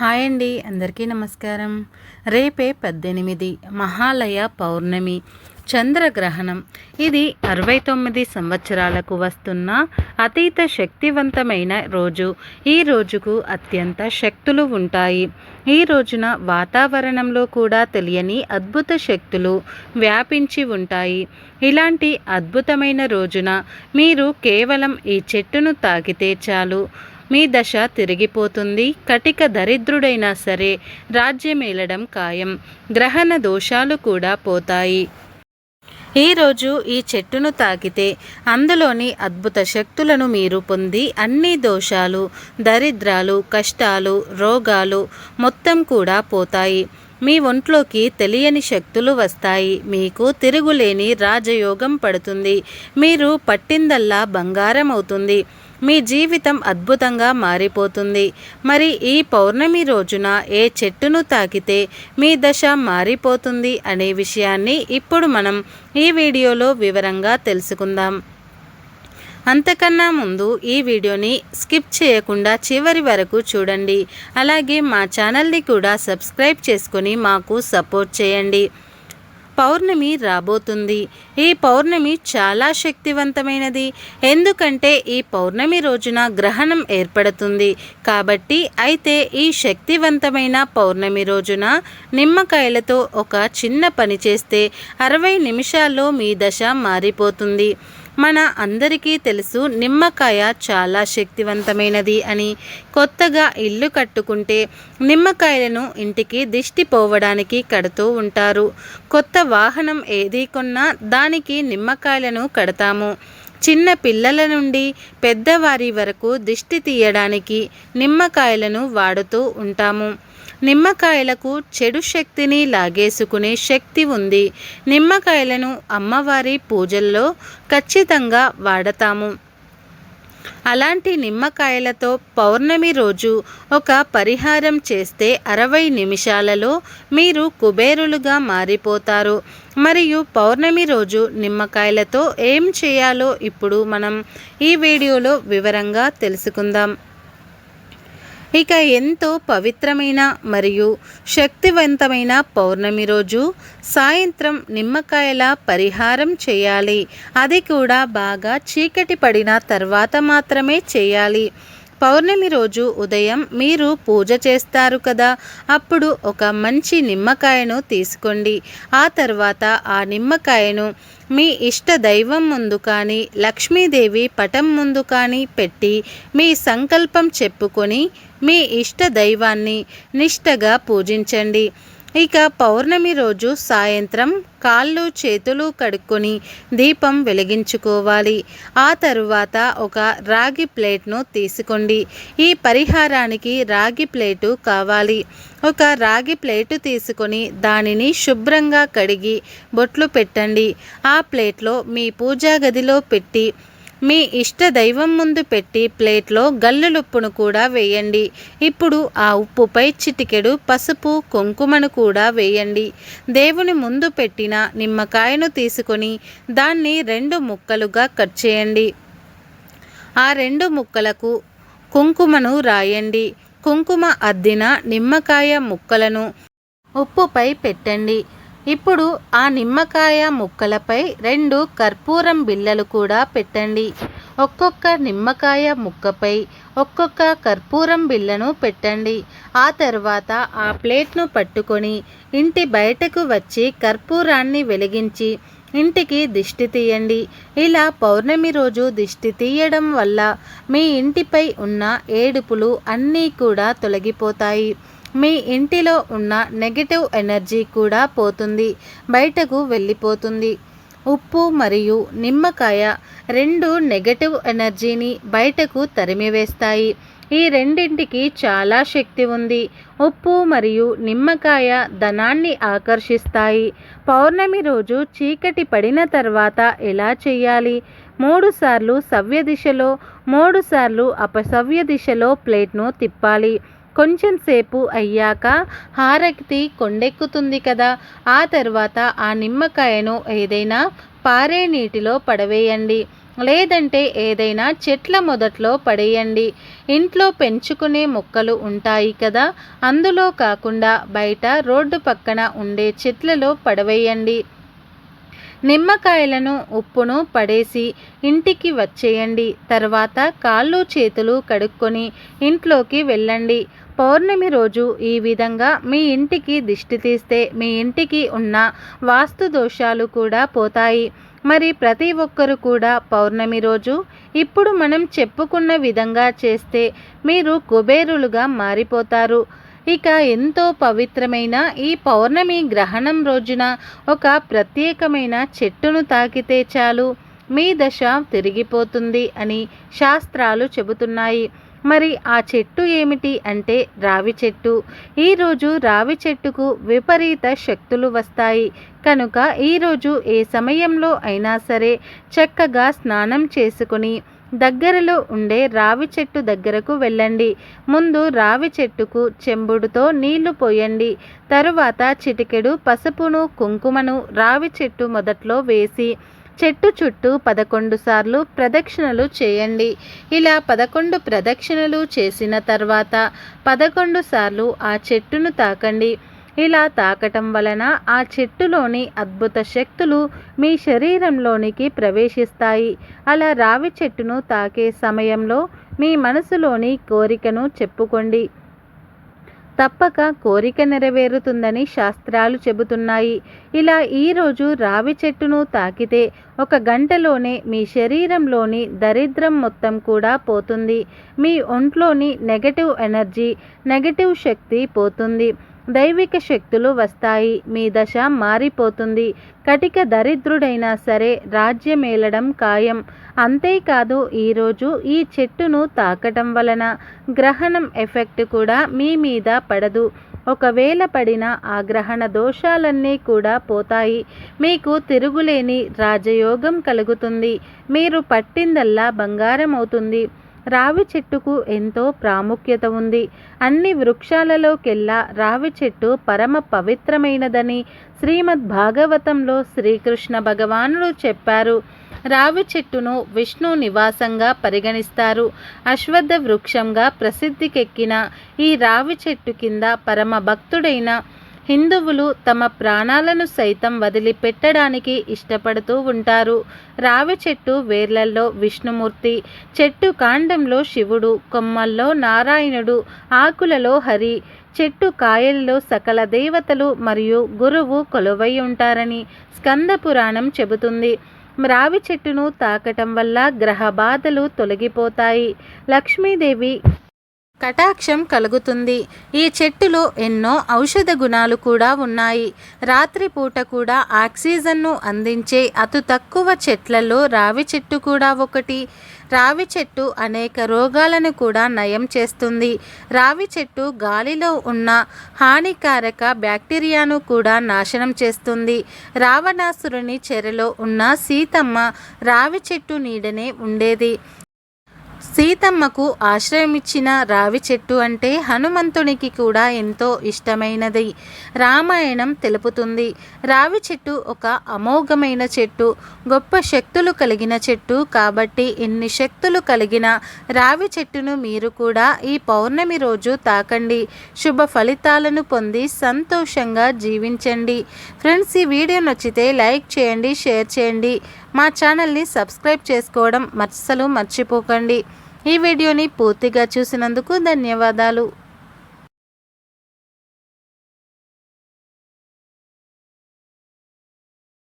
Hi అండి అందరికీ నమస్కారం. రేపే పద్దెనిమిది మహాలయ పౌర్ణమి చంద్రగ్రహణం. ఇది అరవై తొమ్మిది సంవత్సరాలకు వస్తున్న అతీత శక్తివంతమైన రోజు. ఈ రోజుకు అత్యంత శక్తులు ఉంటాయి. ఈ రోజున వాతావరణంలో కూడా తెలియని అద్భుత శక్తులు వ్యాపించి ఉంటాయి. ఇలాంటి అద్భుతమైన రోజున మీరు కేవలం ఈ చెట్టును తాకితే చాలు. మీ దశ తిరిగిపోతుంది. కటిక దరిద్రుడైనా సరే రాజ్యమేలడం ఖాయం. గ్రహణ దోషాలు కూడా పోతాయి. ఈరోజు ఈ చెట్టును తాకితే అందులోని అద్భుత శక్తులను మీరు పొంది అన్ని దోషాలు దరిద్రాలు కష్టాలు రోగాలు మొత్తం కూడా పోతాయి. మీ ఒంట్లోకి తెలియని శక్తులు వస్తాయి. మీకు తిరుగులేని రాజయోగం పడుతుంది. మీరు పట్టిందల్లా బంగారం అవుతుంది. మీ జీవితం అద్భుతంగా మారిపోతుంది. మరి ఈ పౌర్ణమి రోజున ఏ చెట్టును తాకితే మీ దశ మారిపోతుంది అనే విషయాన్ని ఇప్పుడు మనం ఈ వీడియోలో వివరంగా తెలుసుకుందాం. అంతకన్నా ముందు ఈ వీడియోని స్కిప్ చేయకుండా చివరి వరకు చూడండి. అలాగే మా ఛానల్ని కూడా సబ్స్క్రైబ్ చేసుకొని మాకు సపోర్ట్ చేయండి. పౌర్ణమి రాబోతుంది. ఈ పౌర్ణమి చాలా శక్తివంతమైనది. ఎందుకంటే ఈ పౌర్ణమి రోజున గ్రహణం ఏర్పడుతుంది. కాబట్టి అయితే ఈ శక్తివంతమైన పౌర్ణమి రోజున నిమ్మకాయలతో ఒక చిన్న పని చేస్తే అరవై నిమిషాల్లో మీ దశ మారిపోతుంది. మన అందరికీ తెలుసు నిమ్మకాయ చాలా శక్తివంతమైనది అని. కొత్తగా ఇల్లు కట్టుకుంటే నిమ్మకాయలను ఇంటికి దిష్టి పోవడానికి కడుతూ ఉంటారు. కొత్త వాహనం ఏది కొన్నా దానికి నిమ్మకాయలను కడతాము. చిన్న పిల్లల నుండి పెద్దవారి వరకు దిష్టి తీయడానికి నిమ్మకాయలను వాడుతూ ఉంటాము. నిమ్మకాయలకు చెడు శక్తిని లాగేసుకునే శక్తి ఉంది. నిమ్మకాయలను అమ్మవారి పూజల్లో ఖచ్చితంగా వాడతాము. అలాంటి నిమ్మకాయలతో పౌర్ణమి రోజు ఒక పరిహారం చేస్తే అరవై నిమిషాలలో మీరు కుబేరులుగా మారిపోతారు. మరియు పౌర్ణమి రోజు నిమ్మకాయలతో ఏం చేయాలో ఇప్పుడు మనం ఈ వీడియోలో వివరంగా తెలుసుకుందాం. ఇక ఎంతో పవిత్రమైన మరియు శక్తివంతమైన పౌర్ణమి రోజు సాయంత్రం నిమ్మకాయల పరిహారం చేయాలి. అది కూడా బాగా చీకటి పడిన తర్వాత మాత్రమే చేయాలి. పౌర్ణమి రోజు ఉదయం మీరు పూజ చేస్తారు కదా అప్పుడు ఒక మంచి నిమ్మకాయను తీసుకోండి. ఆ తర్వాత ఆ నిమ్మకాయను మీ ఇష్ట దైవం ముందు కానీ లక్ష్మీదేవి పటం ముందు కానీ పెట్టి మీ సంకల్పం చెప్పుకొని మీ ఇష్ట దైవాన్ని నిష్టగా పూజించండి. ఇక పౌర్ణమి రోజు సాయంత్రం కాళ్ళు చేతులు కడుక్కొని దీపం వెలిగించుకోవాలి. ఆ తరువాత ఒక రాగి ప్లేట్ను తీసుకోండి. ఈ పరిహారానికి రాగి ప్లేటు కావాలి. ఒక రాగి ప్లేటు తీసుకొని దానిని శుభ్రంగా కడిగి బొట్లు పెట్టండి. ఆ ప్లేట్లో మీ పూజా గదిలో పెట్టి మీ ఇష్ట దైవం ముందు పెట్టి ప్లేట్లో గల్లులుప్పును కూడా వేయండి. ఇప్పుడు ఆ ఉప్పుపై చిటికెడు పసుపు కుంకుమను కూడా వేయండి. దేవుని ముందు పెట్టిన నిమ్మకాయను తీసుకొని దాన్ని రెండు ముక్కలుగా కట్ చేయండి. ఆ రెండు ముక్కలకు కుంకుమను రాయండి. కుంకుమ అద్దిన నిమ్మకాయ ముక్కలను ఉప్పుపై పెట్టండి. ఇప్పుడు ఆ నిమ్మకాయ ముక్కలపై రెండు కర్పూరం బిళ్ళలు కూడా పెట్టండి. ఒక్కొక్క నిమ్మకాయ ముక్కపై ఒక్కొక్క కర్పూరం బిళ్ళను పెట్టండి. ఆ తర్వాత ఆ ప్లేట్ను పట్టుకొని ఇంటి బయటకు వచ్చి కర్పూరాన్ని వెలిగించి ఇంటికి దిష్టి తీయండి. ఇలా పౌర్ణమి రోజు దిష్టి తీయడం వల్ల మీ ఇంటిపై ఉన్న ఏడుపులు అన్నీ కూడా తొలగిపోతాయి. మీ ఇంటిలో ఉన్న నెగటివ్ ఎనర్జీ కూడా పోతుంది బయటకు వెళ్ళిపోతుంది. ఉప్పు మరియు నిమ్మకాయ రెండు నెగటివ్ ఎనర్జీని బయటకు తరిమివేస్తాయి. ఈ రెండింటికి చాలా శక్తి ఉంది. ఉప్పు మరియు నిమ్మకాయ ధనాన్ని ఆకర్షిస్తాయి. పౌర్ణమి రోజు చీకటి పడిన తర్వాత ఎలా చేయాలి? మూడు సార్లు సవ్య దిశలో మూడుసార్లు అపసవ్య దిశలో ప్లేట్ను తిప్పాలి. కొంచెం సేపు అయ్యాక హారతి కొండెక్కుతుంది కదా. ఆ తర్వాత ఆ నిమ్మకాయను ఏదైనా పారే నీటిలో పడవేయండి. లేదంటే ఏదైనా చెట్ల మొదట్లో పడేయండి. ఇంట్లో పెంచుకునే మొక్కలు ఉంటాయి కదా. అందులో కాకుండా బయట రోడ్డు పక్కన ఉండే చెట్లలో పడవేయండి. నిమ్మకాయలను ఉప్పును పడేసి ఇంటికి వచ్చేయండి. తర్వాత కాళ్ళు చేతులు కడుక్కొని ఇంట్లోకి వెళ్ళండి. పౌర్ణమి రోజు ఈ విధంగా మీ ఇంటికి దిష్టి తీస్తే మీ ఇంటికి ఉన్న వాస్తు దోషాలు కూడా పోతాయి. మరి ప్రతి ఒక్కరు కూడా పౌర్ణమి రోజు ఇప్పుడు మనం చెప్పుకున్న విధంగా చేస్తే మీరు కుబేరులుగా మారిపోతారు. ఇక ఎంతో పవిత్రమైన ఈ పౌర్ణమి గ్రహణం రోజున ఒక ప్రత్యేకమైన చెట్టును తాకితే చాలు. మీ దశ తిరిగిపోతుంది అని శాస్త్రాలు చెబుతున్నాయి. మరి ఆ చెట్టు ఏమిటి అంటే రావి చెట్టు. ఈరోజు రావి చెట్టుకు విపరీత శక్తులు వస్తాయి. కనుక ఈరోజు ఏ సమయంలో అయినా సరే చక్కగా స్నానం చేసుకుని దగ్గరలో ఉండే రావి చెట్టు దగ్గరకు వెళ్ళండి. ముందు రావి చెట్టుకు చెంబుడుతో నీళ్ళు పోయండి. తరువాత చిటికెడు పసుపును కుంకుమను రావి చెట్టు మొదట్లో వేసి చెట్టు చుట్టూ పదకొండు సార్లు ప్రదక్షిణలు చేయండి. ఇలా పదకొండు ప్రదక్షిణలు చేసిన తర్వాత పదకొండు సార్లు ఆ చెట్టును తాకండి. ఇలా తాకటం వలన ఆ చెట్టులోని అద్భుత శక్తులు మీ శరీరంలోనికి ప్రవేశిస్తాయి. అలా రావి చెట్టును తాకే సమయంలో మీ మనసులోని కోరికను చెప్పుకోండి. తప్పక కోరిక నెరవేరుతుందని శాస్త్రాలు చెబుతున్నాయి. ఇలా ఈరోజు రావి చెట్టును తాకితే ఒక గంటలోనే మీ శరీరంలోని దరిద్రం మొత్తం కూడా పోతుంది. మీ ఒంట్లోని నెగటివ్ ఎనర్జీ నెగటివ్ శక్తి పోతుంది. దైవిక శక్తులు వస్తాయి. మీ దశ మారిపోతుంది. కటిక దరిద్రుడైనా సరే రాజ్యమేలడం ఖాయం. అంతేకాదు ఈరోజు ఈ చెట్టును తాకటం వలన గ్రహణం ఎఫెక్ట్ కూడా మీ మీద పడదు. ఒకవేళ పడిన ఆ గ్రహణ దోషాలన్నీ కూడా పోతాయి. మీకు తిరుగులేని రాజయోగం కలుగుతుంది. మీరు పట్టిందల్లా బంగారం అవుతుంది రావి చెట్టుకు ఎంతో ప్రాముఖ్యత ఉంది. అన్ని వృక్షాలలోకెల్లా రావి చెట్టు పరమ పవిత్రమైనదని శ్రీమద్ భాగవతంలో శ్రీకృష్ణ భగవానుడు చెప్పారు. రావి చెట్టును విష్ణు నివాసంగా పరిగణిస్తారు. అశ్వత్థ వృక్షంగా ప్రసిద్ధికెక్కిన ఈ రావి చెట్టు కింద పరమ భక్తుడైన హిందువులు తమ ప్రాణాలను సైతం వదిలిపెట్టడానికి ఇష్టపడుతూ ఉంటారు. రావి చెట్టు వేర్లల్లో విష్ణుమూర్తి చెట్టు కాండంలో శివుడు కొమ్మల్లో నారాయణుడు ఆకులలో హరి చెట్టు కాయల్లో సకల దేవతలు మరియు గురువు కొలువై ఉంటారని స్కంద పురాణం చెబుతుంది. రావి చెట్టును తాకటం వల్ల గ్రహ బాధలు తొలగిపోతాయి. లక్ష్మీదేవి కటాక్షం కలుగుతుంది. ఈ చెట్టులో ఎన్నో ఔషధ గుణాలు కూడా ఉన్నాయి. రాత్రిపూట కూడా ఆక్సిజన్ను అందించే అతి తక్కువ చెట్లలో రావి చెట్టు కూడా ఒకటి. రావి చెట్టు అనేక రోగాలను కూడా నయం చేస్తుంది. రావి చెట్టు గాలిలో ఉన్న హానికారక బ్యాక్టీరియాను కూడా నాశనం చేస్తుంది. రావణాసురుని చెరలో ఉన్న సీతమ్మ రావి చెట్టు నీడనే ఉండేది. సీతమ్మకు ఆశ్రయమిచ్చిన రావి చెట్టు అంటే హనుమంతునికి కూడా ఎంతో ఇష్టమైనది. రామాయణం తెలుపుతుంది. రావి చెట్టు ఒక అమోఘమైన చెట్టు గొప్ప శక్తులు కలిగిన చెట్టు కాబట్టి ఎన్ని శక్తులు కలిగిన రావి చెట్టును మీరు కూడా ఈ పౌర్ణమి రోజు తాకండి. శుభ ఫలితాలను పొంది సంతోషంగా జీవించండి. ఫ్రెండ్స్ ఈ వీడియో నచ్చితే లైక్ చేయండి షేర్ చేయండి. మా ఛానల్ని సబ్స్క్రైబ్ చేసుకోవడం అస్సలు మర్చిపోకండి. ఈ వీడియోని పూర్తిగా చూసినందుకు ధన్యవాదాలు.